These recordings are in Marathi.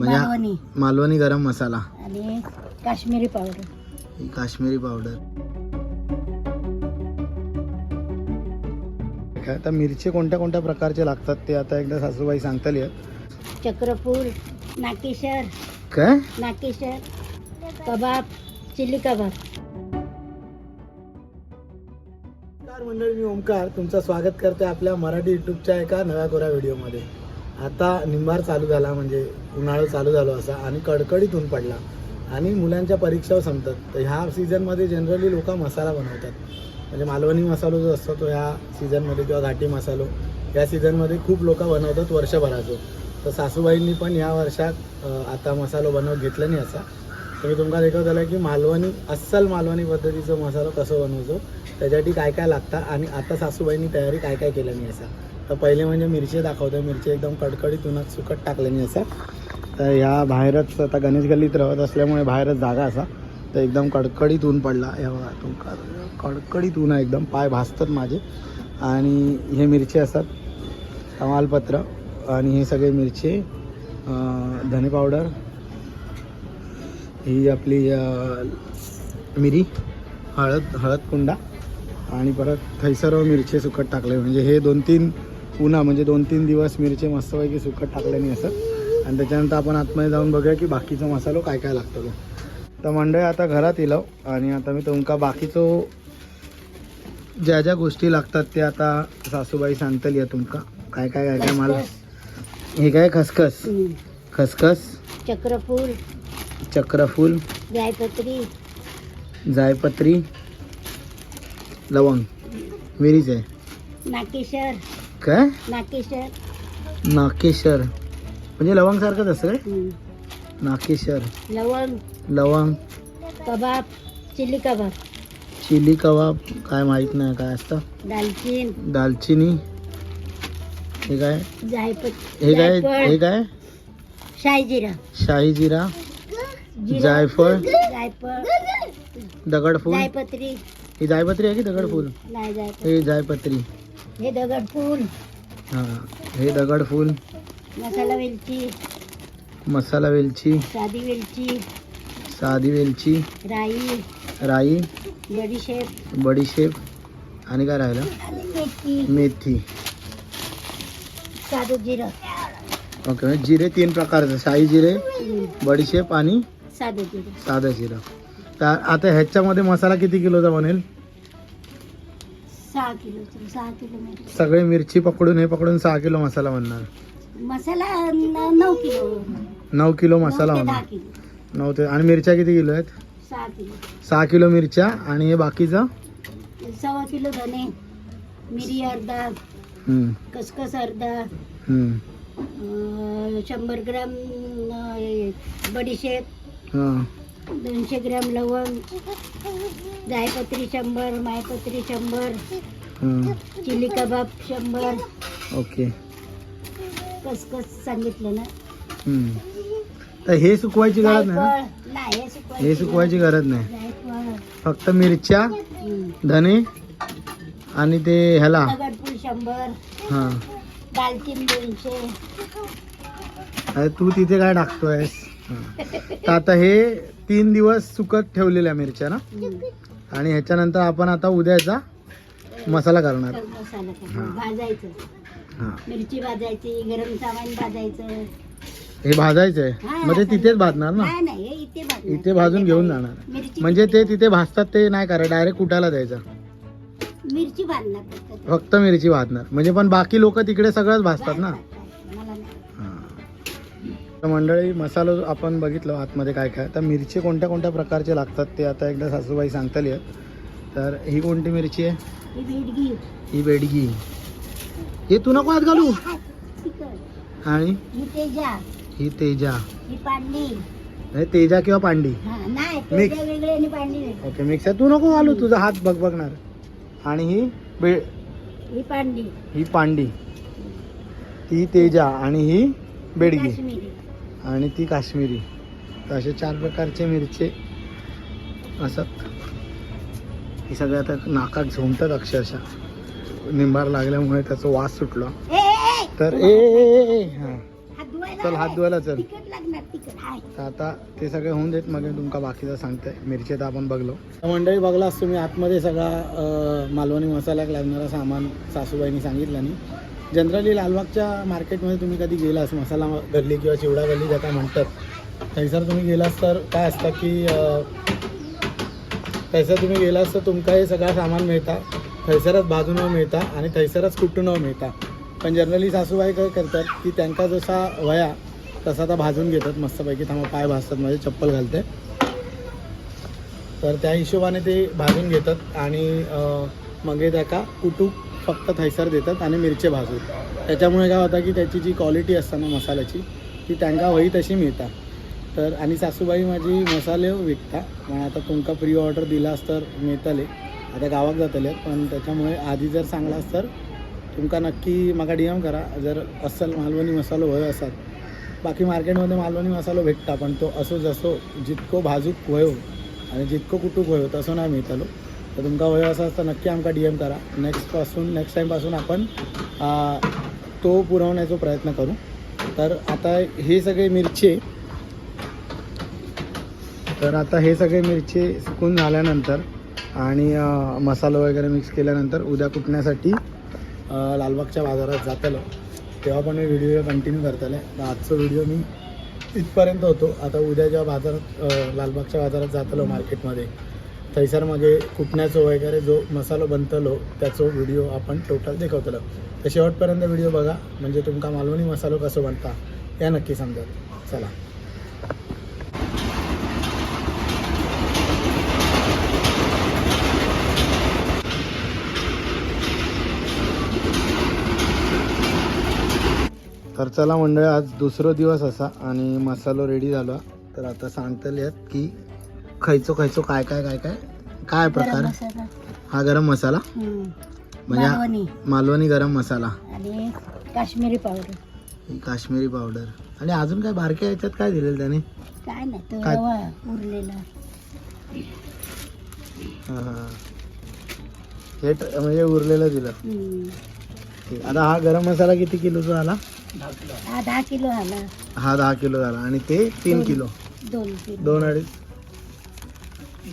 म्हणजे मालवणी. मालवणी गरम मसाला. आणि काश्मीरी पावडर. ही काश्मीरी पावडर. काय आता मिरची कोणत्या कोणत्या प्रकारचे लागतात ते आता एकदा सासूबाई सांगताल चक्रफूल नाकेशर काय? नाकेशर कबाब चिल्ली कबाब. नमस्कार मंडळी मी ओमकार. तुमचं स्वागत करते आपल्या मराठी युट्यूबच्या एका नव्या कोऱ्या व्हिडिओमध्ये. आता निंबार चालू झाला म्हणजे उन्हाळा चालू झालो असा आणि कडकडीतून पडला. आणि मुलांच्या परीक्षा संपतात. तर ह्या सीझनमध्ये जनरली लोक मसाला बनवतात. म्हणजे मालवणी मसालो जो असतो तो ह्या सीझनमध्ये किंवा घाटी मसालो या सीझनमध्ये खूप लोक बनवतात वर्षभराचो. तर सासूबाईंनी पण या वर्षात आता मसालो बनव घेतला नाही असा. तर मी तुमका देखत की मालवणी अस्सल मालवणी पद्धतीचं मसालो कसं बनवतो त्याच्यासाठी काय काय लागतं आणि आता सासूबाईंनी तयारी काय काय केलं नाही असा. तर पहिले म्हणजे मिरची दाखवतो. मिरची एकदम कडकडीत उन्हात सुकट टाकल्याने असं असा तर ह्या बाहेरच आता गणेश गल्लीत राहत असल्यामुळे बाहेरच जागा असा. तर एकदम कडकडीत ऊन पडला. हे बघा तुमका कडकडीत ऊन आहे एकदम. पाय भासतात माझे. आणि हे मिरची असतात तमालपत्र आणि हे सगळे मिरची धने पावडर. ही आपली मिरी हळद हळद कुंडा. आणि परत थैसर मिरची सुकट टाकले. म्हणजे हे दोन तीन पुन्हा म्हणजे दोन तीन दिवस मिरची मस्तपैकी सुकट टाकल्याने असं. आणि त्याच्यानंतर आपण आतमध्ये जाऊन बघूया की बाकीचा मसालो काय काय लागतो तो. तर मंडळी आता घरात येलो आणि आता मी तुमका बाकीचो ज्या ज्या गोष्टी लागतात ते आता सासूबाई सांगतली आहे तुमका. काय काय काय काय मला? हे काय खसखस. खसखस? चक्रफूल. चक्रफूल. जायपत्री. जायपत्री. लवंग. मिरीच आहे. नाकेशर काय? नाकेशर नाकेशर म्हणजे लवंग सारखंच असतं काय? हम्म. नाकेशर लवंग. लवंग. कबाब. चिल्ली कबाब. चिली कबाब. काय माहीत नाही काय असतं. दालचीन. दालचिनी. हे काय? हे काय? जायफळ, हे काय? शाही जिरा. शाही जिरा. जिरा. जायफळ. जायफळ. दगडफूल. जायपत्री. ही जायपत्री आहे की दगडफूल? नाही हे जायपत्री. हे दगडफूल हां हे दगडफूल मसाला वेलची. मसाला वेलची. साधी वेलची. साधी वेलची. राई. राई. बडीशेप बडीशेप आणि काय राहिलं? मेथी. साधं जिरं. ओके म्हणजे जिरे तीन प्रकारचे शाही जिरे. बडीशेप आणि साधं जिरं. साधं जिरं. तर आता ह्याच्यामध्ये मसाला किती किलोचा बनेल? सहा किलो सहा किलो सगळे मिरची पकडून हे पकडून सहा किलो मसाला बनणार. मसाला न- नऊ किलो. नऊ किलो मसाला नऊ ते दहा होणार किलो. नऊ ते आणि मिरच्या किती किलो आहेत? सहा किलो. सहा किलो मिरच्या आणि हे बाकीचं? सव्वा किलो धने मिरी अर्धा हम्म, खसखस अर्धा हम्म, अं, शंभर ग्राम अं, हे, बडीशेप हां. दोनशे ग्राम लवंग जायपत्री शंभर मायपत्री शंभर चिली कबाब शंभर. ओके. खसखस सांगितलं ना. हम्म. तर हे सुकवायची गरज नाही ना? जायफळ नाही हे सुकवायची हे सुकवायची गरज नाही. जायफळ फक्त मिरच्या हम्म. धने आणि ते ह्याला. दगडफूल शंभर. हां. दालचिनी दोनशे अरे तू तिथे काय टाकतोयस? हां. तर आता हे तीन दिवस सुकत ठेवलेल्या मिरच्या ना? हम्म. आणि ह्याच्यानंतर आपण आता उद्याचा मसाला करणार. तर मसाला टाकून हा. भाजायचं. हां. मिरची भाजायची गरम सामान भाजायचं. हे भाजायचं आहे मग ते तिथेच भाजणार ना? नाही हे इथे भाजणार. इथे भाजून घेऊन जाणार. मिरची म्हणजे ते तिथे भाजतात ते नाही करा डायरेक्ट कुटायला द्यायचं. मिरची भाजणार फक्त. फक्त मिरची भाजणार. म्हणजे पण बाकी लोक तिकडे सगळंच भाजतात ना? मला नाही. तर मंडळी मसाला आपण बघितलं आतमध्ये काय काय तर मिरची कोणत्या कोणत्या प्रकारचे लागतात ते आता एकदा सासूबाई सांगताली तर ही कोणती मिरची आहे? ही बेडगी ही तू नको हात घालू. आणि? ही तेजा. ही तेजा. पांडी तेजा किंवा पांडी हा नाही वेगळी ओके मिक्स आहे. तू नको घालू तुझा हात बघ बघणार. आणि ही बे ही पांडी ही पांडी ती तेजा आणि ही बेडगी आणि ती काश्मीरी. असे चार प्रकारचे मिरचे असत ही सगळं आता नाकात झोमतात अक्षरशः निंबार लागल्यामुळे त्याचा वास सुटला! तर ए हां. चल हात धुवायला चल. आता ते सगळे होऊन देत मग तुमका बाकीचं सांगते मिरची तर आपण बघलो. तर मंडळी बघलास तुम्ही आतमध्ये सगळा मालवणी मसाल्याक लागणारा सामान सासूबाईंनी सांगितलं आणि जनरली लालबागच्या मार्केटमध्ये तुम्ही कधी गेलास मसाला गल्ली किंवा चिवडा गल्ली ज्याका म्हणतात थंयसर तुम्ही गेलास तर काय असतं की थंयसर तुम्ही गेलास तर तुमकां हे सगळं सामान मिळता. थंयसरच भाजून मिळता आणि थंयसरच कुटून मिळता. पण जनरली सासूबाई काय करतात की त्यांका जसा वया तसा आता भाजून घेतात. मस्तपैकी थांबा पाय भाजतात. म्हणजे चप्पल घालते. तर त्या हिशोबाने ते भाजून घेतात आणि मग त्याका कुटू फक्त थैसर देतात आणि मिरचे भाजून. त्याच्यामुळे काय होतं की त्याची जी क्वालिटी असते ना मसाल्याची ती त्यांना वही तशी मिळतात. तर आणि सासूबाई माझी मसाले विकता. पण आता तुमका प्री ऑर्डर दिलास तर मिळतले. आता गावात जातले पण त्याच्यामुळे आधी जर सांगलास तर तुमका नक्की म्हाका डी एम करा. जर अस्सल मालवणी मसालो होय असत बाकी मार्केटमध्ये मालवणी मसालो भेटता पण तो असो जसो जितको भाजूक व्हयो आणि जितको कुटूक व्हयो तसं नाही मिळतलो. तर तुमका वय असं तर नक्की आमका डी एम करा. नेक्स्टपासून नेक्स्ट टाईमपासून आपण तो पुरवण्याचा प्रयत्न करू. तर आता हे सगळे मिरची तर आता हे सगळे मिरची सुकून झाल्यानंतर आणि मसाला वगैरे मिक्स केल्यानंतर उद्या कुटण्यासाठी लालबागच्या बाजारात जातलो. तेव्हा पण मी व्हिडिओ कंटिन्यू करतले. तर आजचा व्हिडिओ मी इथपर्यंत होतो. आता उद्या जेव्हा बाजारात लालबागच्या बाजारात जातलो मार्केटमध्ये थैसर मागे कुटण्याचो वगैरे जो मसालो बनतलो त्याचो व्हिडिओ आपण टोटल दाखवतलो. तर शेवटपर्यंत व्हिडिओ बघा. म्हणजे तुमका मालवणी मसालो कसो बनता या नक्की समजत. चला. तर चला मंडळी आज दुसरो दिवस असा आणि मसालो रेडी झालो. तर आता सांगतले आहेत की खयचो खयचो काय काय काय काय? काय प्रकार? हा गरम मसाला. म्हणजे मालवणी. गरम मसाला. काश्मीरी पावडर. काश्मीरी पावडर. आणि अजून काय बारक्या याच्यात काय दिलेलं त्याने? काय नाही उरलेला. हा, म्हणजे उरलेलं दिलं. आता हा गरम मसाला किती किलोचा झाला? हा दहा किलो आला हा दहा किलो झाला. आणि ते तीन. किलो? दोन किलो. दोन अडीच?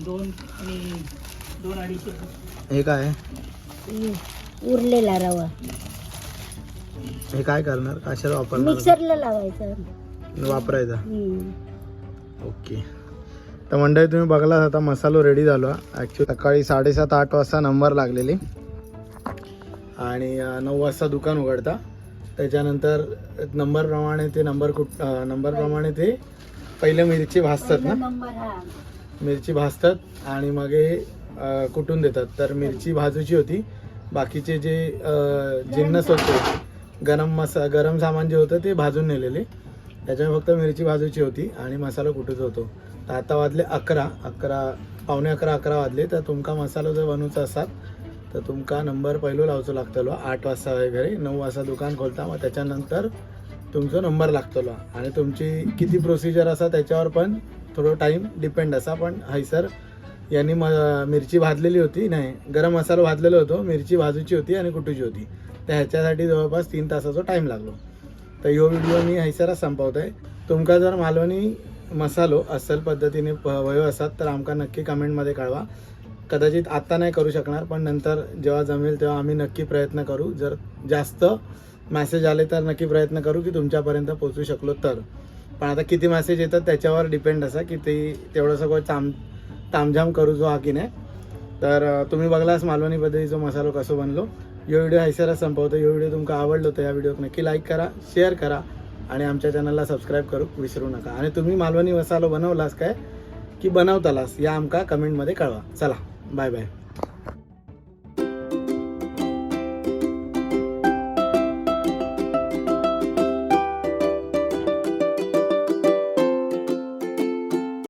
दोन आणि दोन अडीचशे. हे काय? आहे? उरलेला रवा. हे काय करणार? कशाला वापरणार? मिक्सरला लावायचं. वापरायचा? हम्म. ओके. तर मंडळी तुम्ही बघलात आता मसालो रेडी झालो. ॲक्च्युली सकाळी साडेसात आठ वाजता नंबर लागलेली. आणि नऊ वाजता दुकान उघडता. त्याच्यानंतर नंबरप्रमाणे ते नंबर कुठ नंबरप्रमाणे ते पहिले मिरची भाजतात ना? मिरची भाजतात आणि मग हे कुटून देतात. तर मिरची भाजूची होती. बाकीचे जे जिन्नस होते गरम मसा गरम सामान जे होतं ते भाजून नेलेले. त्याच्यामुळे फक्त मिरची भाजूची होती आणि मसाला कुटूच होतो. तर आता वाजले अकरा अकरा पावणे अकरा अकरा वाजले. तर तुमका मसाला जर बनवचा असाल तर तुमका नंबर पहिलो लावचो लागतलो आठ वाजता वगैरे नऊ वाजता दुकान खोलता मग त्याच्यानंतर तुमचो नंबर लागतलो. आणि तुमची किती प्रोसिजर असा त्याच्यावर पण थोडं टाईम डिपेंड असा पण हैसर यांनी म मिरची भाजलेली होती नाही गरम मसाला भाजलेलो होतो मिरची भाजूची होती आणि कुटूची होती. तर ह्याच्यासाठी जवळपास तीन तासाचा टाईम लागलो. तर ह्यो व्हिडिओ मी हैसरच संपवत आहे तुमका जर मालवणी मसालो असल पद्धतीने प- वयो असतात तर आमका नक्की कमेंटमध्ये कळवा. कदाचित आत्ता नाही करू शकणार पण नंतर जेव्हा जमेल तेव्हा आम्ही नक्की प्रयत्न करू. जर जास्त मॅसेज आले तर नक्की प्रयत्न करू की तुमच्यापर्यंत पोचू शकलो तर. पण आता किती मॅसेज येतात त्याच्यावर डिपेंड असा की ते तेवढं सगळं ताम तामझाम करू जो हा की नाही. तर तुम्ही बघलास मालवणी पद्धतीचा मसालो कसो बनलो. यो व्हिडिओ हैसरच संपवतो. यो व्हिडिओ तुमका आवडलो तर या व्हिडिओक नक्की लाईक करा शेअर करा आणि आमच्या चॅनलला सबस्क्राईब करू विसरू नका. आणि तुम्ही मालवणी मसालो बनवलास काय? की बनवतालास? या आमका कमेंटमध्ये कळवा. चला. 拜拜。